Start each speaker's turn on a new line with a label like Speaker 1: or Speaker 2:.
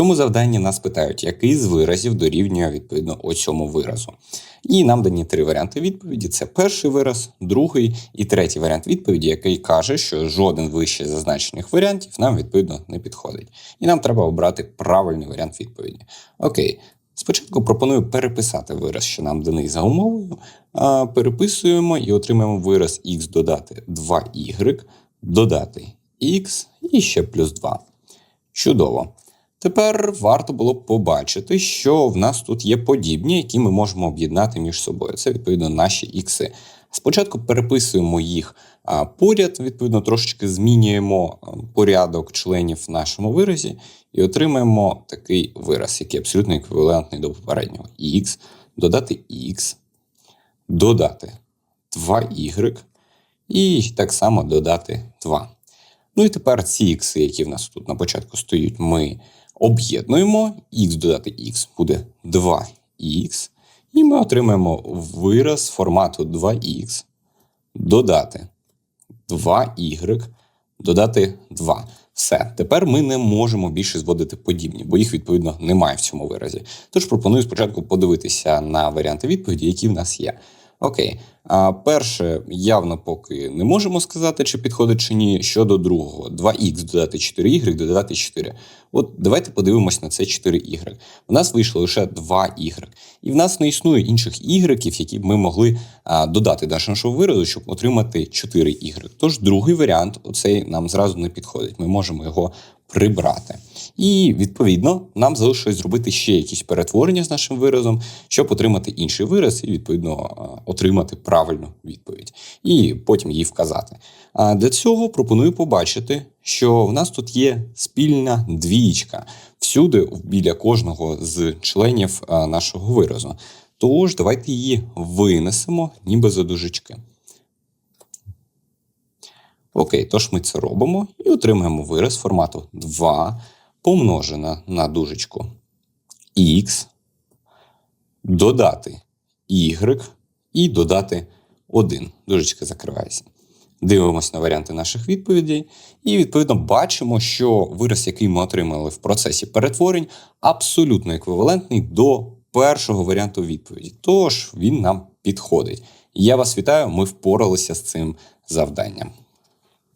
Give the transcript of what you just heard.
Speaker 1: цьому завданні нас питають, який з виразів дорівнює відповідно оцьому виразу. І нам дані три варіанти відповіді: це перший вираз, другий і третій варіант відповіді, який каже, що жоден вище зазначених варіантів нам відповідно не підходить. І нам треба обрати правильний варіант відповіді. Окей. Спочатку пропоную переписати вираз, що нам даний за умовою. Переписуємо і отримаємо вираз х додати 2y, додати х і ще плюс 2. Чудово. Тепер варто було б побачити, що в нас тут є подібні, які ми можемо об'єднати між собою. Це відповідно наші ікси. Спочатку переписуємо їх поряд, відповідно, трошечки змінюємо порядок членів в нашому виразі і отримаємо такий вираз, який абсолютно еквівалентний до попереднього. Х, додати х, додати 2y і так само додати 2. Ну і тепер ці ікси, які в нас тут на початку стоять, ми об'єднуємо. Х додати х буде 2х. І ми отримаємо вираз формату 2х, додати 2y, додати 2. Все, тепер ми не можемо більше зводити подібні, бо їх відповідно немає в цьому виразі. Тож пропоную спочатку подивитися на варіанти відповіді, які в нас є. Окей, а перше, явно поки не можемо сказати, чи підходить чи ні. Щодо другого, 2х додати 4y, додати 4. От давайте подивимось на це 4y. У нас вийшло лише 2y. І в нас не існує інших y, які б ми могли а, додати до нашого виразу, щоб отримати 4y. Тож другий варіант, оцей нам зразу не підходить. Ми можемо його прибрати. І відповідно нам залишилось зробити ще якісь перетворення з нашим виразом, щоб отримати інший вираз і відповідно отримати правильну відповідь, і потім її вказати. А для цього пропоную побачити, що в нас тут є спільна двічка всюди біля кожного з членів нашого виразу. Тож давайте її винесемо, ніби за дужечки. Окей, тож ми це робимо і отримаємо вираз формату 2 помножена на дужечку х, додати y і додати 1. Дужечка закривається. Дивимося на варіанти наших відповідей, і відповідно бачимо, що вираз, який ми отримали в процесі перетворень, абсолютно еквівалентний до першого варіанту відповіді. Тож він нам підходить. Я вас вітаю, ми впоралися з цим завданням.